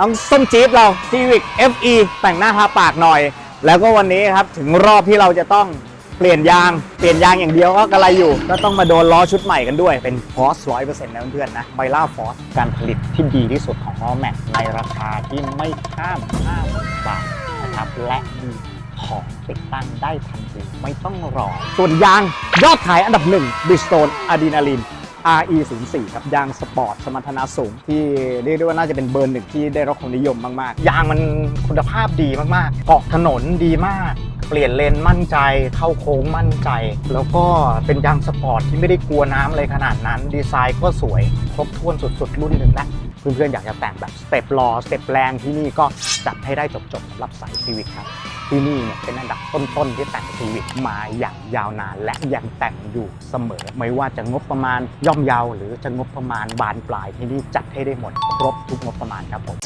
น้องส้มจี๊ดเรา Civic FE แต่งหน้าทาปากหน่อย แล้วก็วันนี้ครับถึงรอบที่เราจะต้องเปลี่ยนยาง เปลี่ยนยางอย่างเดียวก็กระไรอยู่ ก็ต้องมาโดนล้อชุดใหม่กันด้วย เป็นฟอสร้อยเปอร์เซ็นต์นะเพื่อนๆนะไบล่าฟอสการผลิตที่ดีที่สุดของล้อแม็กในราคาที่ไม่ข้าม50,000บาทนะครับ และมีของติดตั้งได้ทันทีไม่ต้องรอ ส่วนยางยอดขายอันดับหนึ่ง Bridgestone Adrenaline RE04 ครับยางสปอร์ตสมรรถนะสูง ที่เรียกได้ว่าน่าจะเป็นเบอร์หนึ่งที่ได้รับความนิยมมากๆ ยางมันคุณภาพดีมากๆเกาะถนนดีมาก เปลี่ยนเลนมั่นใจ เข้าโค้งมั่นใจ แล้วก็เป็นยางสปอร์ตที่ไม่ได้กลัวน้ำอะไรขนาดนั้น ดีไซน์ก็สวย ครบถ้วนสุดๆ รุ่นหนึ่งแล้วเพื่อนๆอยากจะแต่งแบบสเต็ปรอสเต็ปแรงที่นี่ก็จัดให้ได้จบๆสำหรับสายซีวิกครับ ที่นี่เนี่ยเป็นอันดับต้นๆที่แต่งซีวิกมาอย่างยาวนาน และยังแต่งอยู่เสมอ ไม่ว่าจะงบประมาณย่อมเยาวหรือจะงบประมาณบานปลายที่นี่จัดให้ได้หมดครบทุกงบประมาณครับผม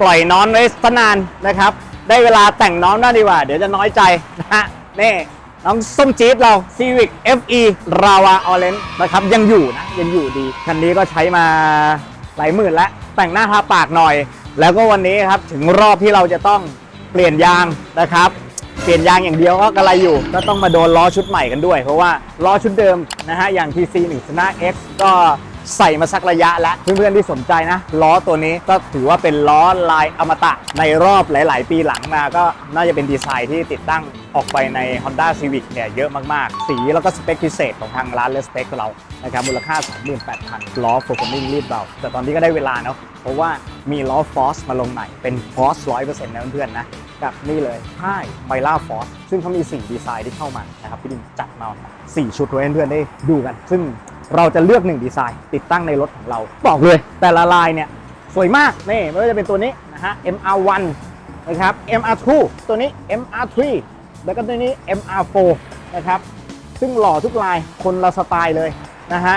ปล่อยน้อนไว้สนานนะครับ ได้เวลาแต่งน้องน่าดีกว่า เดี๋ยวจะน้อยใจนะฮะนี่ น้องส้มจี๊ดเรา Civic FE Rawa Orange นะครับยังอยู่นะ ยังอยู่ดี คันนี้ก็ใช้มาหลายหมื่นแล้ว แต่งหน้าทาปากหน่อย แล้วก็วันนี้ครับถึงรอบที่เราจะต้องเปลี่ยนยางนะครับ เปลี่ยนยางอย่างเดียวก็กระไรอยู่ ก็ต้องมาโดนล้อชุดใหม่กันด้วย เพราะว่าล้อชุดเดิมนะฮะอย่าง TC 1 Sena X ก็ ใส่มาสักระยะแล้วเพื่อนๆที่สนใจนะ ล้อตัวนี้ก็ถือว่าเป็นล้อลายอมตะในรอบหลาย ๆ ปีหลังมาก็น่าจะเป็นดีไซน์ที่ติดตั้งออกไปใน Honda Civic เนี่ยเยอะมาก ๆ สีแล้วก็สเปคพิเศษของทางร้าน r e s p e c เรานะครับมูลค่า28,000 ล้อ performing รีบเบาแต่ตอนนี้ก็ได้เวลาเนาะเพราะว่ามีล้อ Force มาลงใหม่เป็น Force 100%นะเพื่อนๆนะกับนี่เลยค่ายไบล่าฟอสซึ่งเขามี 4 ดีไซน์ที่เข้ามานะครับพี่ดิมจัดมา 4 ชุดไว้เพื่อนๆได้ดูกัน ซึ่ง เราจะเลือก1ดีไซน์ติดตั้งในรถของเรา บอกเลย แต่ละลายเนี่ยสวยมากนี่ไม่ว่าจะเป็นตัวนี้นะฮะ MR1 นะครับ MR2 ตัวนี้ MR3 แล้วก็ตัวนี้ MR4 นะครับ ซึ่งหล่อทุกลายคนละสไตล์เลยนะฮะ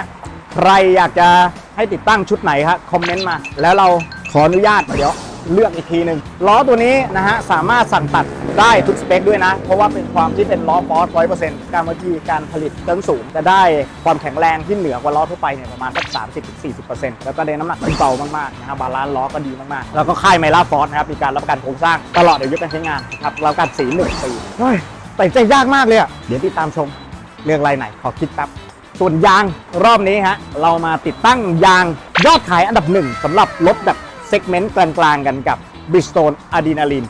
ใครอยากจะให้ติดตั้งชุดไหนครับคอมเมนต์มา แล้วเราขออนุญาตเดี๋ยว เลือกอีกทีหนึ่งล้อตัวนี้นะฮะสามารถสั่งตัดได้ทุกสเปคด้วยนะ เพราะว่าเป็นความที่เป็นล้อฟอสร้อยเปอร์เซ็นต์การวิธีการผลิตต้นสูง จะได้ความแข็งแรงที่เหนือกว่าล้อทั่วไปเนี่ยประมาณสักสามสิบถึงสี่สิบเปอร์เซ็นต์แล้วก็ได้น้ำหนักที่เบามากๆนะฮะบาลานซ์ล้อก็ดีมากๆ แล้วก็ค่ายไมล่าฟอสนะครับมีการรับประกันโครงสร้างตลอดอายุการใช้งานนะครับรับประกันสีหนึ่งปีเฮ้ยแต่ใจยากมากเลยอะเดี๋ยวติดตามชมเลือกลายไหนขอคิดแป๊บส่วนยางรอบนี้ฮะเรามาติดตั้งยางยอดขายอันดับหนึ่งสำหรับรถแบบ เซกเมนต์กลางๆกันกับ Bridgestone Adrenaline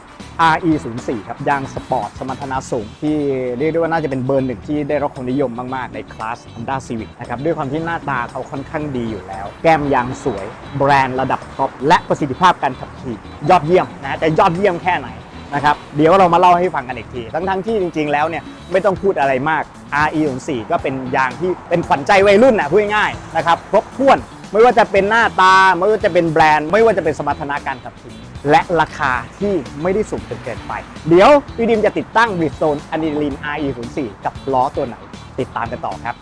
RE04 ครับยางสปอร์ตสมรรถนะสูง ที่เรียกได้ว่าน่าจะเป็นเบอร์หนึ่งที่ได้รับความนิยมมากๆ ในคลาส Honda Civic นะครับด้วยความที่หน้าตาเขาค่อนข้างดีอยู่แล้ว แก้มยางสวย แบรนด์ระดับท็อป และประสิทธิภาพการขับขี่ ยอดเยี่ยมนะแต่ยอดเยี่ยมแค่ไหนนะครับเดี๋ยวเรามาเล่าให้ฟังกันอีกที ทั้งๆที่จริง ๆ แล้วเนี่ยไม่ต้องพูดอะไรมาก RE04 ก็เป็นยางที่เป็นขวัญใจวัยรุ่นนะพูดง่ายๆนะครับครบถ้วน ไม่ว่าจะเป็นหน้าตา ไม่ว่าจะเป็นแบรนด์ ไม่ว่าจะเป็นสมรรถนะการขับขี่และราคาที่ไม่ได้สูงจนเกินไป เดี๋ยวพี่ดิมจะติดตั้ง Bridgestone Adrenaline RE 04 กับล้อตัวไหน ติดตามกันต่อครับ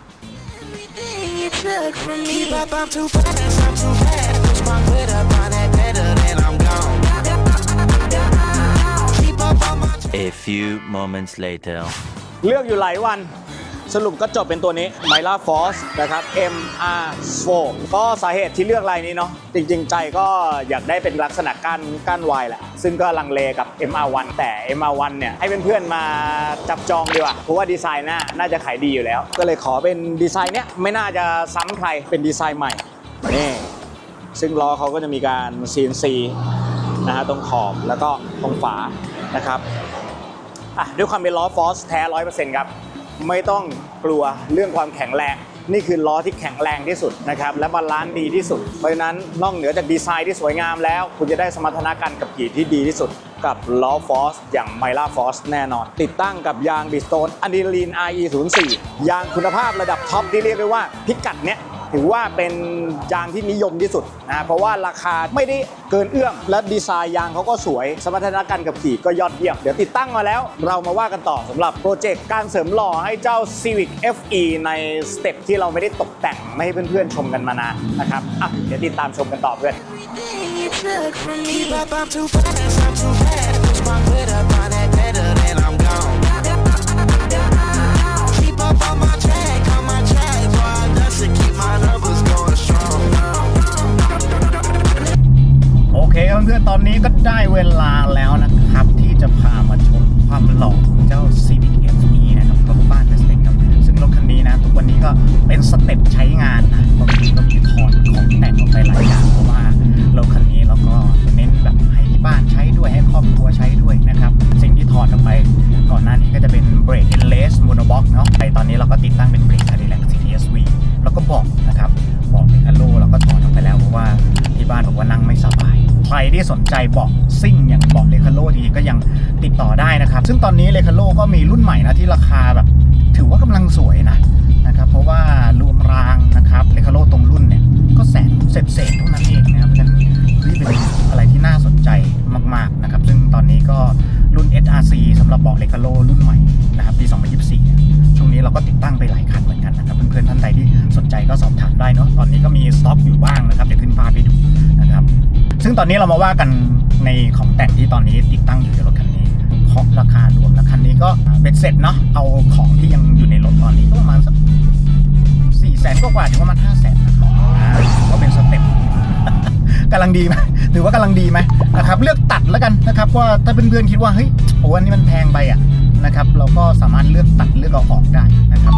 you took from me. Keep up, I'm too fast, I'm too bad. Push my foot up on that pedal, then I'm gone. Keep up on my A few moments later. เลือกอยู่หลายวัน สรุปก็จบเป็นตัวนี้ m y l a Force นะครับ R 4ก็สาเหตุที่เลือกลายนี้เนาะจริงๆ ใจก็อยากได้เป็นลักษณะก้านก้านวายแหละ ซึ่งก็ลังเลกับ MR1 แต่ MR1 เนี่ยให้เพื่อนๆมาจับจองดีกว่าเพราะว่าดีไซน์น้าน่าจะขายดีอยู่แล้ว ก็เลยขอเป็นดีไซน์เนี้ยไม่น่าจะซ้ำใครเป็นดีไซน์ใหม่นี่ซึ่งล้อเขาก็จะมีการ CNC นะฮะตรงขอบแล้วก็ตรงฝานะครับอะด้วยความเป็นล้อฟอสแท้ร้อยเปอร์เซ็นต์ครับ ไม่ต้องกลัวเรื่องความแข็งแรง นี่คือล้อที่แข็งแรงที่สุดนะครับและบาลานซ์ดีที่สุด เพราะฉะนั้นนอกเหนือจากดีไซน์ที่สวยงามแล้ว คุณจะได้สมรรถนะการขับขี่ที่ดีที่สุด กับล้อฟอสอย่างไมล่าฟอสแน่นอน ติดตั้งกับยางบิสโตนอะดรีนาลีน RE04 ยางคุณภาพระดับท็อปที่เรียกได้ว่าพิกัดเนี้ย ถือว่าเป็นยางที่นิยมที่สุดนะเพราะว่าราคาไม่ได้เกินเอื้อม และดีไซน์ยางเขาก็สวย สมรรถนะการขับขี่ก็ยอดเยี่ยม เดี๋ยวติดตั้งมาแล้ว เรามาว่ากันต่อสำหรับโปรเจกต์การเสริมหล่อให้เจ้า Civic FE ในสเต็ปที่เราไม่ได้ตกแต่งไม่ให้เพื่อนๆชมกันมานานนะครับอะเดี๋ยวติดตามชมกันต่อเพื่อน Keep up, I'm too fast, I'm too bad. Push my foot up on that pedal, then I'm gone. โอเคเพื่อนๆตอนนี้ก็ได้เวลาแล้วนะครับ ที่จะพามาชมความหล่อของเจ้า Civic FE นะครับรถบ้านเดสเต็กครับ ซึ่งรถคันนี้นะ ทุกวันนี้ก็เป็นสเต็ปใช้งานนะบางทีก็มีถอดของแต่งออกไปหลายอย่างเพราะว่ารถคันนี้เราก็เน้นแบบให้ที่บ้านใช้ด้วยให้ครอบครัวใช้ด้วยนะครับ สิ่งที่ถอดออกไป ก่อนหน้านี้ก็จะเป็นเบรก endless monoblock เนาะไปตอนนี้เราก็ติดตั้งเป็นเบรกคา Cadillac CTSV แล้วก็บอกนะครับบอกเมคาโลเราก็ถอดออกไปแล้วเพราะว่าที่บ้านบอกว่านั่งไม่สบาย ใครที่สนใจบาะซิ่งอย่างบาะเลคาโลดีก็ยังติดต่อได้นะครับ ซึ่งตอนนี้เลคาโลก็มีรุ่นใหม่นะที่ราคาแบบถือว่ากำลังสวยนะนะครับเพราะว่ารวมรางนะครับเลคาโลตรงรุ่นเนี่ยก็แสนเศษเศษๆเท่านั้นเองนะครับฉะนั้นนี่เป็นอะไรที่น่าสนใจมากๆนะครับ ซึ่งตอนนี้ก็รุ่น SRC สำหรับบาะเลคาโลรุ่นใหม่นะครับปี 2024เนี่ยช่วงนี้เราก็ติดตั้งไปหลายคันเหมือนกันนะครับ พื่อนๆท่านใดที่สนใจก็สอบถามได้เนาะตอนนี้ก็มีสต็อกอยู่บ้างนะครับเดี๋ยวขึ้นภาพไปดูนะครับ ซึ่งตอนนี้เรามาว่ากันในของแต่งที่ตอนนี้ติดตั้งอยู่ในรถคันนี้เคาะราคารวมแล้วคันนี้ก็เป็นเสร็จเนาะเอาของที่ยังอยู่ในรถตอนนี้ก็ประมาณสักสี่แสนกว่าถึงประมาณห้าแสนนะครับอ่าถือว่าเป็นสเต็ปกำลังดีไหมถือว่ากำลังดีไหมนะครับเลือกตัดแล้วกันนะครับว่าถ้าเพื่อนๆคิดว่าเฮ้ยโอ้อันนี้มันแพงไปอะนะครับ เราก็สามารถเลือกตัดเลือกเอาออกได้นะครับ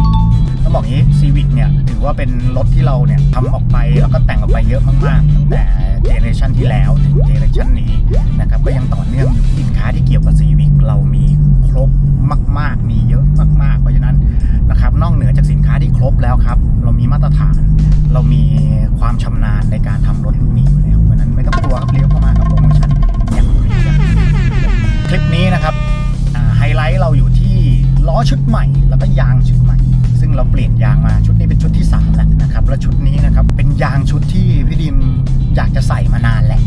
ต้องบอกงี้ซีวิกเนี่ยถือว่าเป็นรถที่เราเนี่ยทำออกไปแล้วก็แต่งออกไปเยอะมากๆตั้งแต่เจเนอเรชันที่แล้วถึงเจเนอเรชันนี้นะครับก็ยังต่อเนื่องอยู่สินค้าที่เกี่ยวกับซีวิกเรามีครบมาก ๆ มีเยอะมาก ๆ เพราะฉะนั้นนะครับนอกเหนือจากสินค้าที่ครบแล้วครับ เรามีมาตรฐาน เรามีความชำนาญในการทำรถรุ่นนี้อยู่แล้วเพราะฉะนั้นไม่ต้องกลัวครับเลี้ยวเข้ามากับโปรโมชั่นอย่างไรอย่างคลิปนี้นะครับไฮไลท์เราอยู่ที่ล้อชุดใหม่แล้วก็ยางชุดใหม่ เราเปลี่ยนยางมาชุดนี้เป็นชุดที่3แล้วนะครับและชุดนี้นะครับเป็นยางชุดที่พี่ดิมอยากจะใส่มานานแล้ว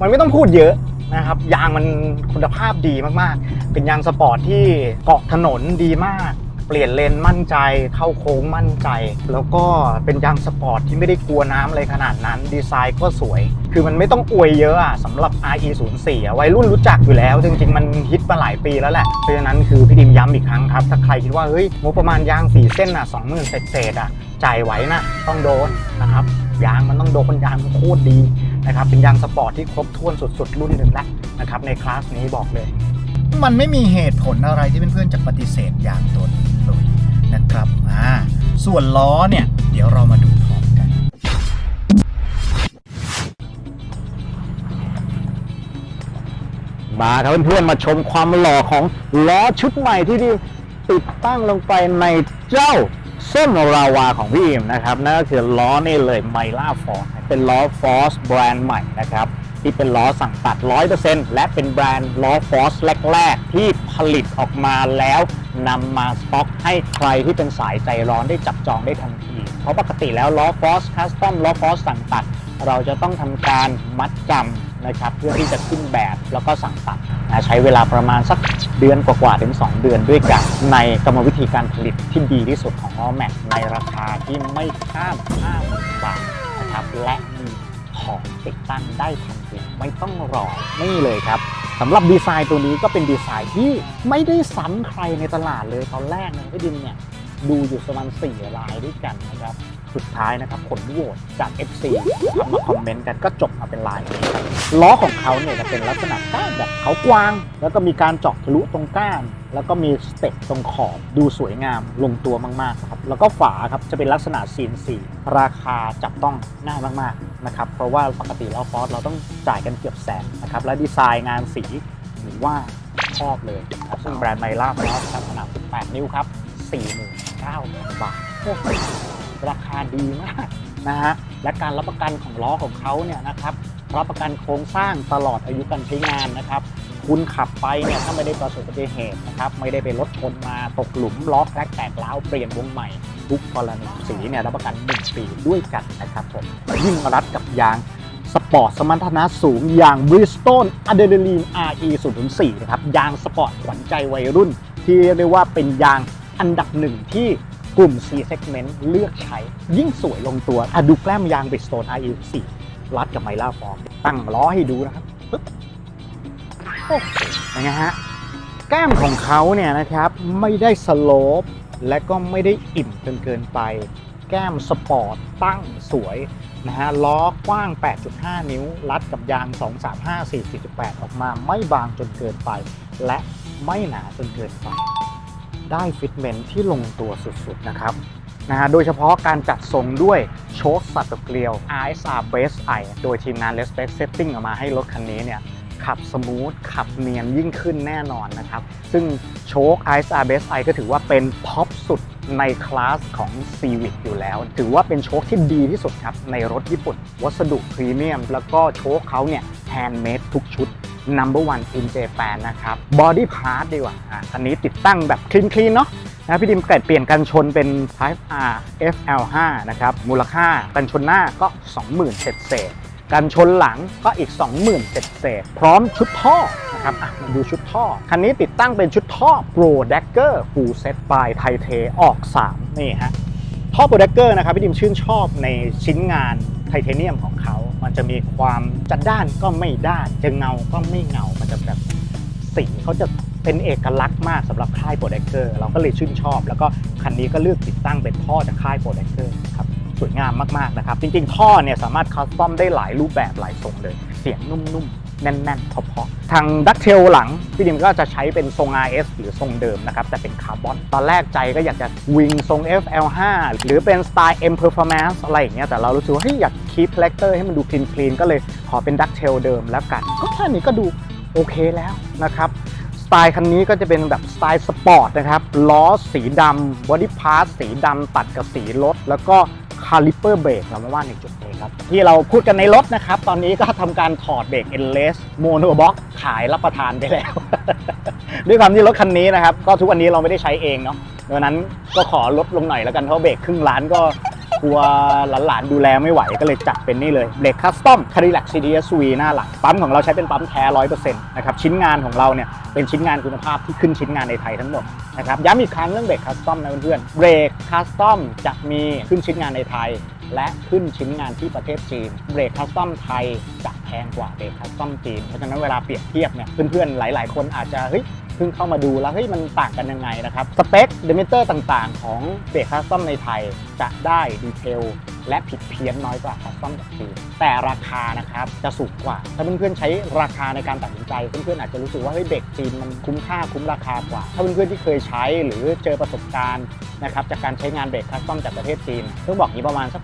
มันไม่ต้องพูดเยอะนะครับยางมันคุณภาพดีมากๆ เป็นยางสปอร์ตที่เกาะถนนดีมาก เปลี่ยนเลนมั่นใจ เข้าโค้งมั่นใจ แล้วก็เป็นยางสปอร์ตที่ไม่ได้กลัวน้ำอะไรขนาดนั้น ดีไซน์ก็สวย คือมันไม่ต้องอวยเยอะอะสำหรับ RE 0 4อะวัยรุ่นรู้จักอยู่แล้ว จริงๆ มันฮิตมาหลายปีแล้วแหละ เพราะฉะนั้นคือพี่ดิมย้ำอีกครั้งครับ ถ้าใครคิดว่าเฮ้ยงบประมาณยางสีเส้นอะ20,000เศษๆอะจ่ายไหวนะต้องโดนนะครับยางมันต้องโดนยางมันโคตรดี นะครับเป็นยางสปอร์ตที่ครบถ้วนสุดๆ รุ่นหนึ่งแล้วนะครับในคลาสนี้บอกเลย มันไม่มีเหตุผลอะไรที่เพื่อนๆจะปฏิเสธยางตัวนี้เลยนะครับอ่าส่วนล้อเนี่ย เดี๋ยวเรามาดูพร้อมกัน มาครับเพื่อนๆมาชมความหล่อของล้อชุดใหม่ที่ดีติดตั้งลงไปในเจ้า ส้มราวาของพี่อิมนะครับนั่นก็คือล้อนี่เลยไมล่าฟอร์เป็นล้อฟอสแบรนด์ใหม่นะครับที่เป็นล้อสั่งตัด 100%และเป็นแบรนด์ล้อฟอสแรก ๆ ที่ผลิตออกมาแล้วนำมาสต็อกให้ใครที่เป็นสายใจร้อนได้จับจองได้ทันที เพราะปกติแล้วล้อฟอสคัสตอมล้อฟอสสั่งตัด เราจะต้องทำการมัดจำ นะครับเพื่อที่จะขึ้นแบบแล้วก็สั่งตัดนะใช้เวลาประมาณสักเดือนกว่าๆถึง 2 เดือนด้วยกัน ในกรรมวิธีการผลิตที่ดีที่สุดของล้อแม็กในราคาที่ไม่ข้าม50บาทนะครับและมีของติดตั้งได้ทันทีไม่ต้องรอนี่เลยครับสำหรับดีไซน์ตัวนี้ก็เป็นดีไซน์ที่ไม่ได้ซ้ำใครในตลาดเลยตอนแรกเนี่ยพี่ดินเนี่ยดูอยู่ประมาณ4รายด้วยกันนะครับ สุดท้ายนะครับผลโหวตจาก FC ทำมาคอมเมนต์กันก็จบมาเป็นลายนี้ครับล้อของเขาเนี่ยจะเป็นลักษณะก้านแบบเขากวาง แล้วก็มีการเจาะทะลุตรงก้าน แล้วก็มีสเต็ปตรงขอบดูสวยงามลงตัวมากๆครับแล้วก็ฝาครับจะเป็นลักษณะ CNC ราคาจับต้องง่ามากๆนะครับเพราะว่าปกติแล้วฟอสเราต้องจ่ายกันเกือบแสนนะครับและดีไซน์งานสีหรือว่าชอบเลยครับซึ่งแบรนด์ไมล่าฟอสครับขนาด 8 นิ้วครับ49,000บาทโอ้โห ราคาดีมากนะฮะและการรับประกันของล้อของเขาเนี่ยนะครับรับประกันโครงสร้างตลอดอายุการใช้งานนะครับ คุณขับไปเนี่ยถ้าไม่ได้ประสบอุบัติเหตุนะครับไม่ได้ไปรถชนมาตกหลุมล้อแครกแตกร้าวเปลี่ยนวงใหม่ทุกกรณีสีเนี่ยรับประกัน 1 ปีด้วยกันนะครับผมยิ่งรัดกับยางสปอร์ตสมรรถนะสูงอย่าง Bridgestone Adrenaline RE 004นะครับยางสปอร์ตขวัญใจวัยรุ่น ที่เรียกว่าเป็นยางอันดับหนึ่งที่ กลุ่ม C segment เลือกใช้ยิ่งสวยลงตัวอะดูแกล้มยาง Bridgestone RE4 รัดกับไมล่าฟอร์มตั้งล้อให้ดูนะครับปึ๊บโอ้โหเป็นไงฮะแก้มของเขาเนี่ยนะครับไม่ได้สโลปและก็ไม่ได้อิ่มจนเกินไป แก้มสปอร์ตตั้งสวยนะฮะล้อกว้าง 8.5 นิ้ว รัดกับยาง 235 448 ออกมาไม่บางจนเกินไป และไม่หนาจนเกินไป ได้ฟิตเมนต์ที่ลงตัวสุดๆนะครับนะฮะโดยเฉพาะการจัดทรงด้วยโชคสัตว์เกลียว RSR Base I โดยทีมงาน Respect Setting ออกมาให้รถคันนี้เนี่ยขับสมูท ขับเนียนยิ่งขึ้นแน่นอนนะครับ ซึ่งโชค ISR Base I ก็ถือว่าเป็นท็อปสุดในคลาสของ Civic อยู่แล้ว ถือว่าเป็นโชคที่ดีที่สุดครับ ในรถญี่ปุ่น วัสดุพรีเมียม แล้วก็โชคเขาเนี่ย แฮนด์เมดทุกชุด number one in Japan นะครับ body part ดีกว่าอะคันนี้ติดตั้งแบบคลีนคลีนเนาะนะพี่ดิมเกิดเปลี่ยนกันชนเป็น Type R FL5 นะครับ มูลค่ากันชนหน้าก็ 20,000เศษเศษกันชนหลังก็อีก 20,000เศษเศษพร้อมชุดท่อนะครับอะมาดูชุดท่อ คันนี้ติดตั้งเป็นชุดท่อ Pro Dagger Full Set by ไทเทออก 3 นี่ฮะ ท่อโปรดักเกอร์นะครับพี่ดิมชื่นชอบในชิ้นงานไทเทเนียมของเขา มันจะมีความจะด้านก็ไม่ด้านจะเงาก็ไม่เงา มันจะแบบสีเขาจะเป็นเอกลักษณ์มากสำหรับค่ายโปรดักเกอร์เราก็เลยชื่นชอบ แล้วก็คันนี้ก็เลือกติดตั้งเป็นท่อจากค่ายโปรดักเกอร์ครับสวยงามมากๆนะครับ จริงๆ ท่อเนี่ยสามารถคัสตอมได้หลายรูปแบบหลายทรงเลย เสียงนุ่มๆ แน่นๆเพาะๆทางดักเทลหลัง พี่ดิมก็จะใช้เป็นทรง RS หรือทรงเดิมนะครับ แต่เป็นคาร์บอน ตอนแรกใจก็อยากจะวิงทรง FL5 หรือเป็นสไตล์ M Performance อะไรอย่างเงี้ยแต่เรารู้สึกว่าเฮ้ยอยากคีปคาแรคเตอร์ให้มันดูคลีนคลีนก็เลยขอเป็นดักเทลเดิมแล้วกัน ก็แค่นี้ก็ดูโอเคแล้วนะครับสไตล์คันนี้ก็จะเป็นแบบสไตล์สปอร์ตนะครับ ล้อสีดำบอดี้พาร์ทสีดำตัดกับสีรถ แล้วก็ คาลิเปอร์เบรกเราไม่ว่าในจุดนี้ครับ ที่เราพูดกันในรถนะครับ ตอนนี้ก็ทำการถอดเบรกเอ็นเลสโมโนบ็อกขายรับประทานไปแล้ว ด้วยความที่รถคันนี้นะครับ ก็ทุกวันนี้เราไม่ได้ใช้เองเนาะดังนั้นก็ขอลดลงหน่อยแล้วกันเพราะเบรกครึ่งล้านก็ กลัวหลานๆดูแลไม่ไหวก็เลยจัดเป็นนี่เลยเบรกคัสตอมคาริลัก CDSV หน้าหลัง ปั๊มของเราใช้เป็นปั๊มแท้100%นะครับชิ้นงานของเราเนี่ยเป็นชิ้นงานคุณภาพที่ขึ้นชิ้นงานในไทยทั้งหมดนะครับย้ำอีกครั้งเรื่องเบรกคัสตอมนะเพื่อนๆเบรกคัสตอมจะมีขึ้นชิ้นงานในไทย และขึ้นชิ้นงานที่ประเทศจีนเบรกคัสตอมไทยจะแพงกว่าเบรกคัสตอมจีนเพราะฉะนั้นเวลาเปรียบเทียบเนี่ยเพื่อนๆหลาย ๆ คนอาจจะเฮ้ย เพิ่งเข้ามาดูแล้วเฮ้ยมันต่างกันยังไงนะครับ สเปคเดเมเตอร์ต่างๆ ของเบรกคัสตอมในไทยจะได้ดีเทลและผิดเพี้ยนน้อยกว่าคัสตอมจากจีนแต่ราคานะครับจะสูงกว่า ถ้าเพื่อนๆใช้ราคาในการตัดสินใจ เพื่อนๆอาจจะรู้สึกว่าเฮ้ยเบรกจีนมันคุ้มค่าคุ้มราคากว่า ถ้าเพื่อนๆที่เคยใช้หรือเจอประสบการณ์ นะครับจากการใช้งานเบรกคัสตอมจากประเทศจีนต้องบอกนี้ประมาณสัก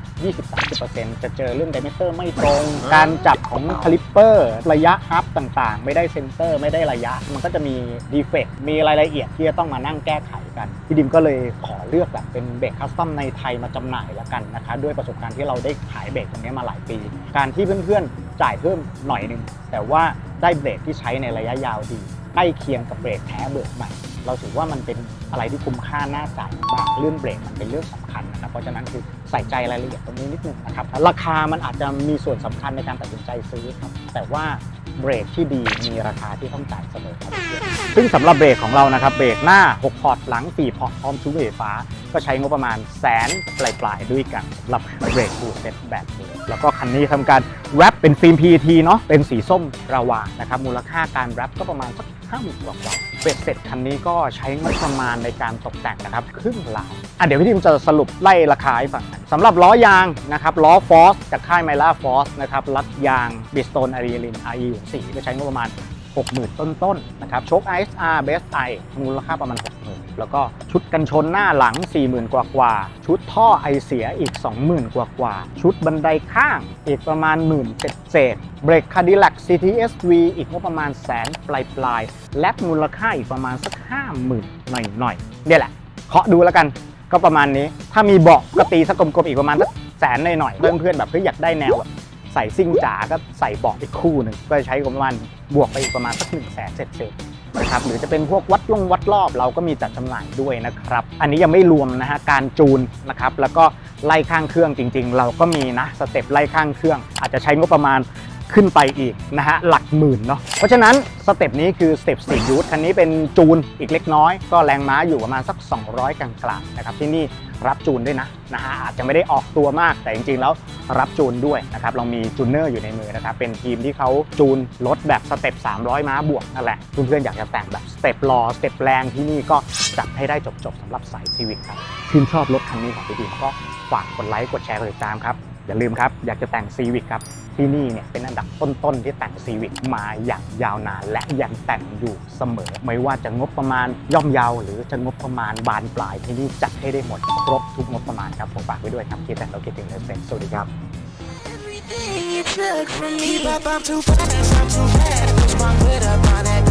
20-30%จะเจอเรื่องเดมิเตอร์ไม่ตรง การจับของคาลิปเปอร์ ระยะฮับต่างๆ ไม่ได้เซนเตอร์ ไม่ได้ระยะ มันก็จะมีดีเฟกต์มีรายละเอียดที่จะต้องมานั่งแก้ไขกัน พี่ดิมก็เลยขอเลือกแบบเป็นเบรกคัสตอมในไทยมาจำหน่ายแล้วกันนะคะด้วยประสบการณ์ที่เราได้ขายเบรกตรงนี้มาหลายปี การที่เพื่อนๆจ่ายเพิ่มหน่อยหนึงแต่ว่าได้เบรกที่ใช้ในระยะยาวดีใกล้เคียงกับเบรกแท้เบรกใหม่ เราถือว่ามันเป็นอะไรที่คุ้มค่าน่าจ่ายมากเรื่องเบรกมันเป็นเรื่องสำคัญนะครับเพราะฉะนั้นคือใส่ใจรายละเอียดตรงนี้นิดนึงนะครับราคามันอาจจะมีส่วนสำคัญในการตัดสินใจซื้อครับแต่ว่าเบรกที่ดีมีราคาที่ต้องจ่ายเสมอครับซึ่งสำหรับเบรกของเรานะครับเบรกหน้า 6 พอร์ตหลัง 4 พอร์ตพร้อมชุดไฟฟ้า ก็ใช้งบประมาณแสนปลายๆด้วยกันสำหรับเบรกฟูเซ็ตแบบนี้แล้วก็คันนี้ทำการแรปเป็นฟิล์ม PET เนาะเป็นสีส้มระวางนะครับมูลค่าการแรปก็ประมาณสักห้าหมื่นกว่าๆ เบ็ดเสร็จคันนี้ก็ใช้งบประมาณในการตกแต่งนะครับครึ่งล้านอะเดี๋ยวพี่ทีมจะสรุปไล่ราคาให้ฟังสำหรับล้อยางนะครับล้อฟอสจากค่ายไมล่าฟอสนะครับลัดยางบิสโตนอารีลิน RE 4ก็ใช้งบประมาณ 60,000 ต้นๆนะครับโชค ISR Best I มูลค่าประมาณ 60,000 แล้วก็ชุดกันชนหน้าหลัง 40,000 กว่ากว่า ชุดท่อไอเสียอีก 20,000 กว่ากว่า ชุดบันไดข้างอีกประมาณ 1 0 0 0 0เศษๆเบรกคาดิลัก CTSV อีกงบประมาณแสนปลายปลายและมูลค่าอีกประมาณสัก 50,000 หน่อยๆเนี่ยแหละเคาะดูแล้วกันก็ประมาณนี้ ถ้ามีเบาะก็ตีสักกลมๆอีกประมาณสักแสนหน่อยๆเพื่อนๆแบบเฮ้ยอยากได้แนวแบบ ใส่ซิ่งจ๋าก็ใส่เบาะอีกคู่หนึ่งก็ใช้ประมาณบวกไปอีกประมาณสักหนึ่งแสนเศษนะครับหรือจะเป็นพวกวัดลงวัดรอบเราก็มีจัดจำหน่ายด้วยนะครับ อันนี้ยังไม่รวมนะฮะการจูนนะครับแล้วก็ไล่ข้างเครื่องจริง ๆ เราก็มีนะสเต็ปไล่ข้างเครื่อง อาจจะใช้งบประมาณขึ้นไปอีกนะฮะหลักหมื่นเนาะเพราะฉะนั้นสเต็ปนี้คือสเต็ป4ยูทคันนี้เป็นจูนอีกเล็กน้อย ก็แรงม้าอยู่ประมาณสัก 200 กลางๆนะครับที่นี่ รับจูนด้วยนะนะฮะอาจจะไม่ได้ออกตัวมากแต่จริงๆ แล้วรับจูนด้วยนะครับเรามีจูนเนอร์อยู่ในมือนะครับเป็นทีมที่เขาจูนรถแบบสเต็ป300 ม้าบวกนั่นแหละเพื่อนๆอยากจะแต่งแบบสเต็ปรอสเต็ปแรงที่นี่ก็จัดให้ได้จบๆสำหรับสายซีวิกครับชื่นชอบรถคันนี้ของพี่ดีมก็ฝากกดไลค์กดแชร์กดติดตามครับ อย่าลืมครับ อยากจะแต่งซีวิกครับที่นี่เนี่ยเป็นอันดับต้นๆที่แต่งซีวิกมาอย่างยาวนาน และยังแต่งอยู่เสมอ ไม่ว่าจะงบประมาณย่อมเยาว หรือจะงบประมาณบานปลายที่นี่จัดให้ได้หมดครบทุกงบประมาณครับผมฝากไว้ด้วยครับคิดแต่เราคิดถึงเลยเป็นสวัสดีครับ Everything you took from me, Pop, I'm too fast, I'm too fast. Push my foot up on that